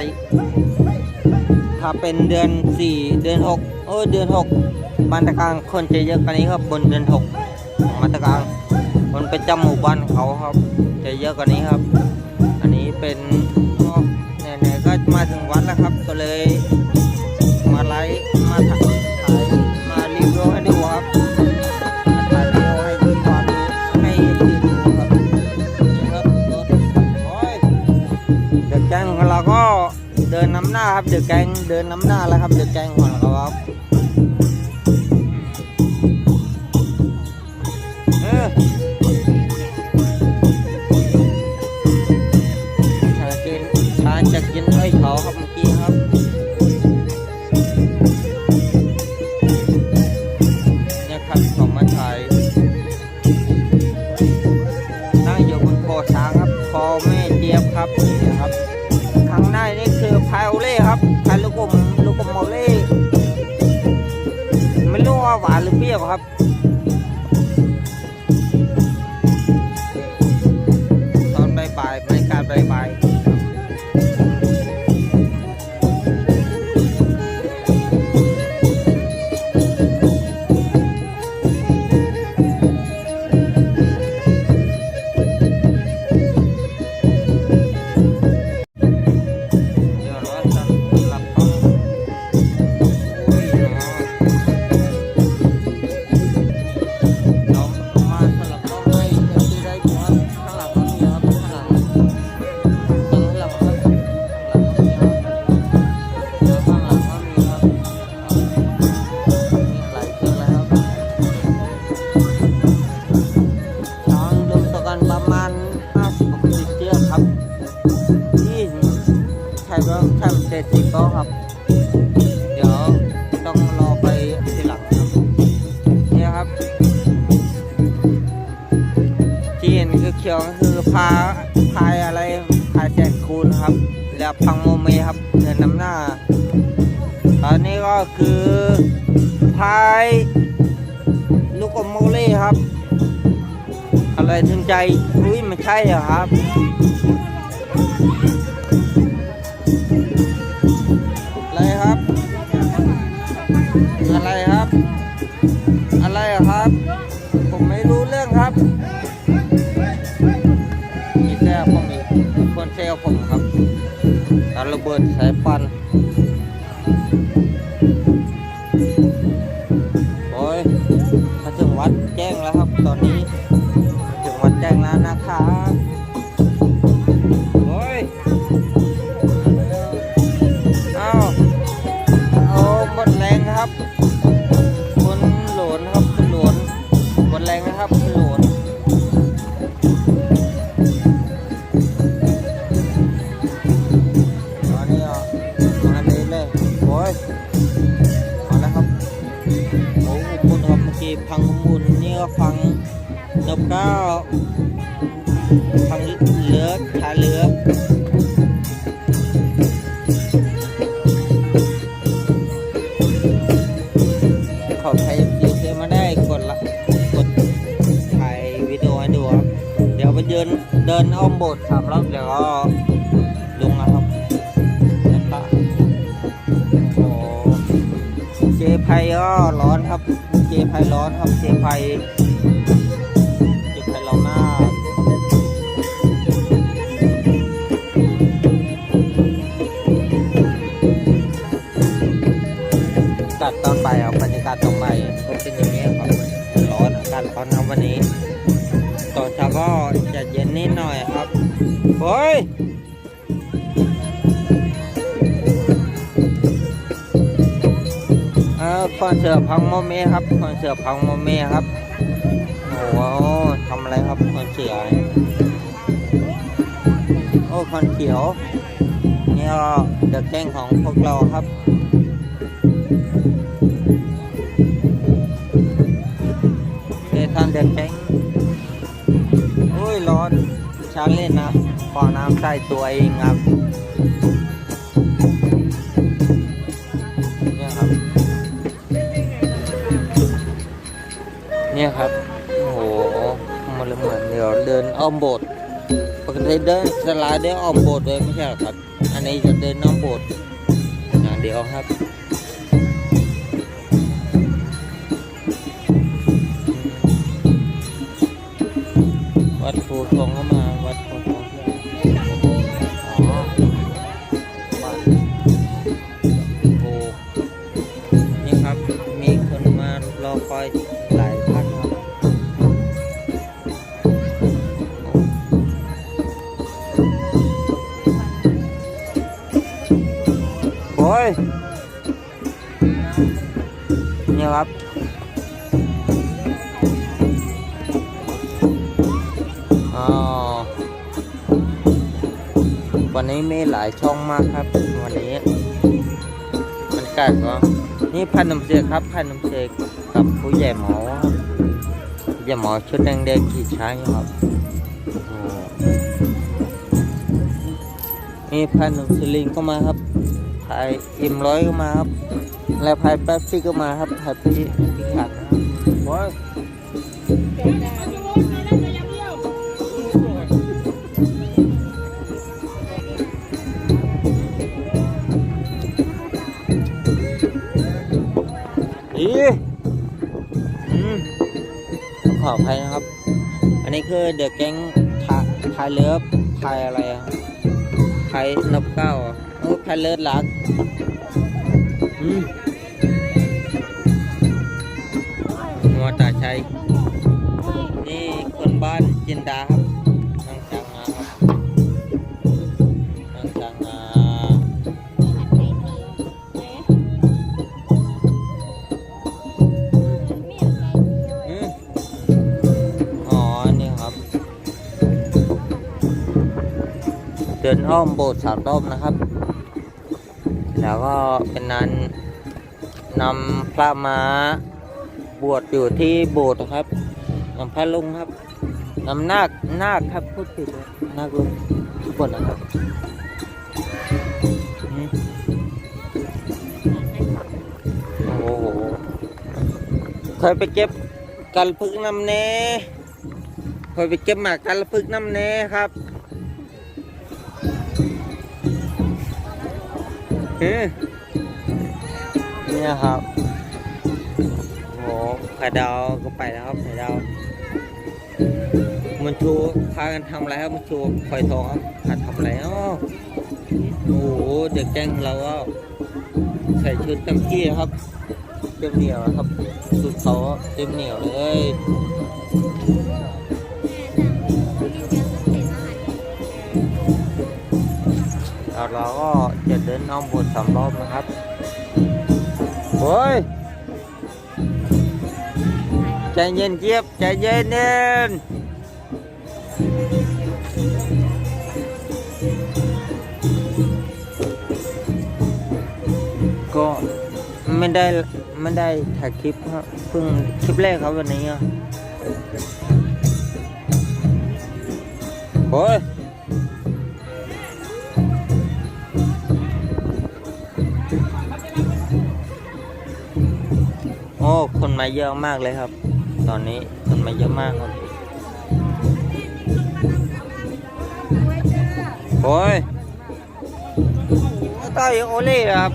ติ ถ้าเป็นเดือนสี่เดือนหกเออเดือนหกบ้านตะกางคนจะเยอะกว่านี้ครับบนเดือนหกของบ้านตะกางคนประจำหมู่บ้านเขาครับ จะเยอะกว่านี้ครับ อันนี้เป็นก็ไหนๆก็มาถึงวัดแล้วครับ ก็เลยมาไลฟ์มาถ่ายมารีวิวให้ดูครับมาถ่ายรีวิวให้ดูความรู้ให้ดูครับนี่ครับเด็กแก๊งของเราก็ เดินนำหน้าครับเด็กแกงเดินนำหน้าแล้วครับเด็กแกงของเราครับเออชากินชาจะกินไอ้เขาครับเมื่อกี้ครับเนี่ยครับของมาถ่ายนั่งอยู่บนคอช้างครับคอแม่เจี๊ยบครับ เสร็จสิก็ครับ เดี๋ยวต้องรอไปทีหลังครับเนี่ยครับ ที่เห็นคือเขียวก็คือพาพายอะไรพายแสนคูณครับ แล้วพังโมเมครับเดินน้ำหน้า ตอนนี้ก็คือพายลูกอมโมเล่ครับ อะไรถึงใจอุ้ยไม่ใช่เหรอครับ อะไรครับ อะไรครับ อะไรครับ ผมไม่รู้เรื่องครับมีแซวผมอีกคนแซวผมครับการระเบิดสายฟัน นบเก้างเลือขาเลือเขาใช้ยูเซมาได้กดละกดถ่ายวิดีโอให้ดูครับ เดี๋ยวไปเดินเดินอ้อมโบสถ์สามรอบเดี๋ยวก็ลงนะครับแล้วก็โอ้เจไพก็ร้อนครับ เจไพร้อนครับ เจไพัดตอนบ่ายครับรรยากาศตอนบ่ายก็เป็นอย่างนี้ครับร้อนอากาศร้อนครับวันนี้ตอนเช้าก็จะเย็นนิดหน่อยครับเฮ้ยคอนเสิร์ตพังโมเมครับคอนเสิร์ตพังโมเมครับโอ้โหทำอะไรครับคอนเสิร์ตโอ้คอนเขียวนี่ก็เดอะแก๊งของพวกเราครับ ช้าเล่นนะขอน้ำใส่ตัวเองครับเนี่ยครับ เนี่ยครับ โอ้โห มันเหมือนเดี๋ยวเดินอ้อมโบสถ์ปกติเดินสไลด์ได้อ้อมโบสถ์เลยไม่ใช่หรอครับ อันนี้จะเดินอ้อมโบสถ์เดียวครับ วัดภูทองก็มา วัดภูทองอ๋อวัดภูนี่ครับ มีคนมารอคอยหลายท่านครับโอ้ยนี่ครับ วันนี้มีหลายช่องมากครับ วันนี้ มันกัดก็นี่พันนมเสกครับ พันนมเสกกับผู้ใหญ่หมอผู้ใหญ่หมอชุดแดงๆขี่ช้างครับนี่พันนมสลิงก็มาครับพายอิมร้อยก็มาครับ และพายแป๊บซี่ก็มาครับพายพี่ขัดนะครับ ออภัยนะครับ อันนี้คือเดอะแก๊งพาพายเลิฟพายอะไรอะพายนบเก้าอะเออพายเลิศรักอืมมัวตาชัยนี่คนบ้านจินดาครับ ดินอ้อมโบสถ์สามรอบนะครับ แล้วก็เป็นนั้นนำพระมาบวชอยู่ที่โบสถ์นะครับนำพระลุงครับนำนาคนาคครับพูดผิดนาคลุงทุกคนนะครับโอ้โหเคยไปเก็บกันพึกน้ำเนเคยไปเก็บหมากกันพึกน้ำเนครับ เฮ้เนี่ยครับโหไข่ดาวก็ไปแล้วครับไข่ดาวมันชูพากันทำอะไรครับมันชูคอยทองครับพาทำอะไรอ๋อโอ้โหเด็กแก๊งของเราก็ใส่ชุดเต็มที่ครับเต็มเหนียวครับสุดเขาเต็มเหนียวเลย เราก็จะเดินอ้อมบนสามรอบนะครับโอ้ยใจเย็นเจี๊ยบใจเย็นเย็นก็ไม่ได้ไม่ได้ถ่ายคลิปครับเพิ่งคลิปแรกครับวันนี้อะโอ้ย คนมาเยอะมากเลยครับ ตอนนี้คนมาเยอะมากครับ โอ้ยต่อยโอเล่ครับ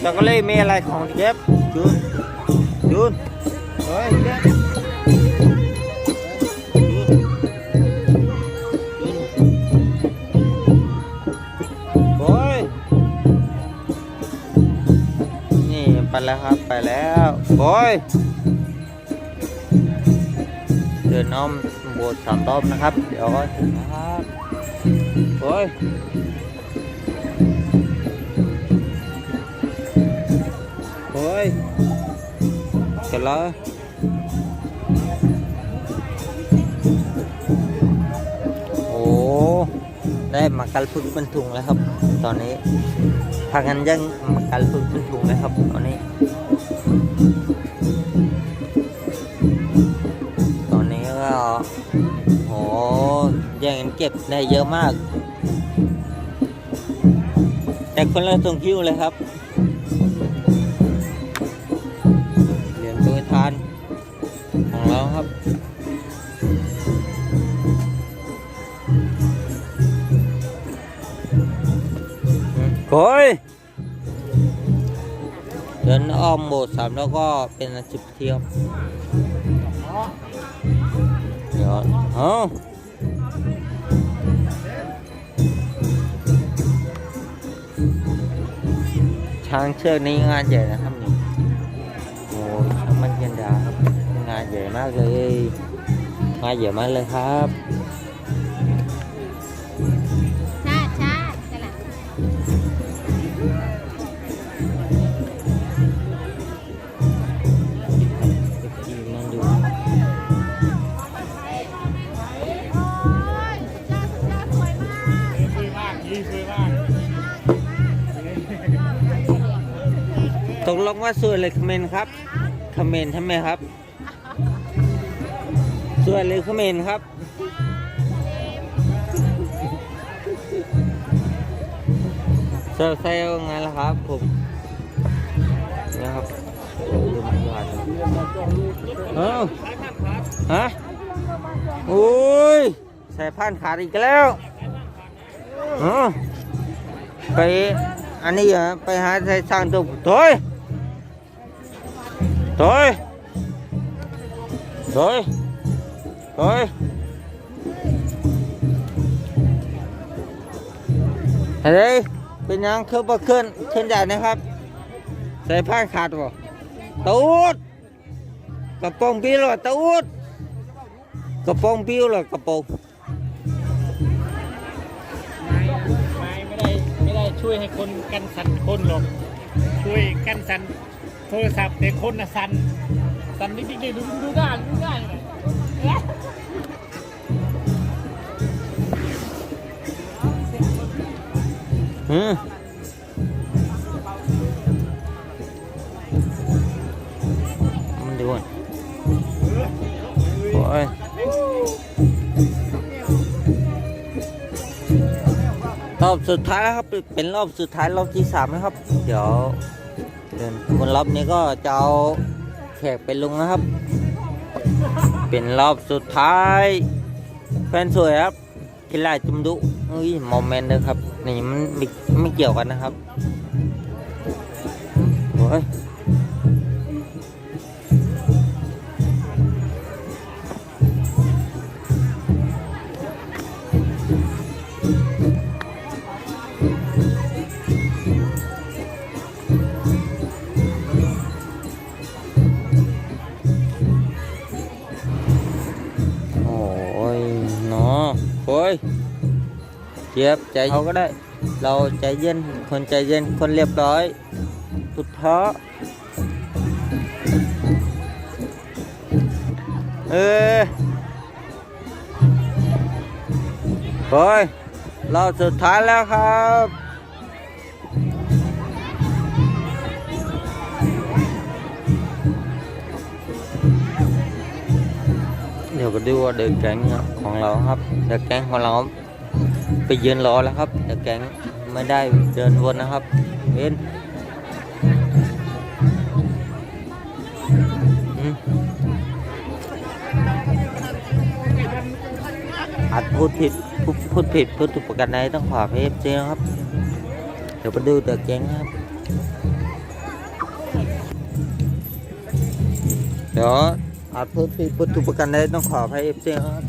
แล้วก็เลยมีอะไรของเจ็บจูนจูนเฮ้ยเจ็บ ไปแล้วครับไปแล้วโอยเดินน้อมโบสถ์สามรอบนะครับ เดี๋ยวก็ถึงนะครับโอยโอยเสร็จแล้วโอ้ได้หมากัลพึกเป็นถุงแล้วครับ ตอนนี้ากันยังมากัลพึกเป็นถุงเลยครับตอนนี้ ตอนนี้ก็โอ้แย่งกันเก็บได้เยอะมาก แต่คนละตรงคิ้วเลยครับ โอ้ยเดินอ้อมโบสถ์สามแล้วก็เป็นอาชีพเที่ยวเดี๋ยวเอาช้างเชือกนี้งานใหญ่นะครับนี่โอ้ยช้างมันเย็นดาครับงานใหญ่มากเลยงานใหญ่มากเลยครับ ตกลงว่าสวยเลยคอมเมนต์ครับคอมเมนต์ใช่ไหมครับ สวยเลยคอมเมนต์ครับเซลเซลไงล่ะครับผมนะครับเอ้าฮะโอ้ยใส่ผ้านขาดอีกแล้วเออไปอันนี้เหรอไปหาใส่สร้างตัวถอย ถอยถอยถอยเฮ้ยเป็นยังเคือบ่ขึ้นขึ้นได้นะครับใส่ผ้าขาดบ่ตูดกระโปรงปิ้วหรอตูดกระโปรงปิ้วหรอกระโปรงไม้ไม่ได้ไม่ได้ช่วยให้คนกันสันคนหรอกช่วยกันสัน ทรศัพท์แต่คนนะสั่นสั่นนิดๆดูดูได้ดูได้เลยอืมมันดูก่อนโอ้ยรอบสุดท้ายครับ เป็นรอบสุดท้ายรอบที่สามนะครับ เดี๋ยว เดินคนรอบนี้ก็จะเอาแขกไปลงนะครับ เป็นรอบสุดท้าย แฟนสวยครับกีฬาจุมดุอุ้ยโมเมนต์เลยครับ นี่มันไม่ไม่เกี่ยวกันนะครับโอ้ย เจี๊ยบใจเขาก็ได้ เราใจเย็น คนใจเย็น คนเรียบร้อยพุดทธะเออโอ้ยเราสุดท้ายแล้วครับเดี๋ยวก็ดูว่าเดินแก๊งของเราครับเดี๋ยวแก๊งของเรา ไปยืนรอแล้วครับเดี๋ยวแก๊งไม่ได้เดินวนนะครับเว้นอืมอาจพูดผิดพูดพูดผิดพูดถูกประกันใดต้องขอเพจเจนครับเดี๋ยวไปดูเดี๋ยวแก๊งครับเดี๋ยวอาจพูดผิดพูดถูกประกันใดต้องขอให้เอฟซีครับ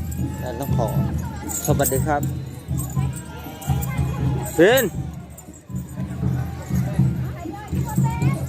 ต้องขอสวัสดีครับ เป็น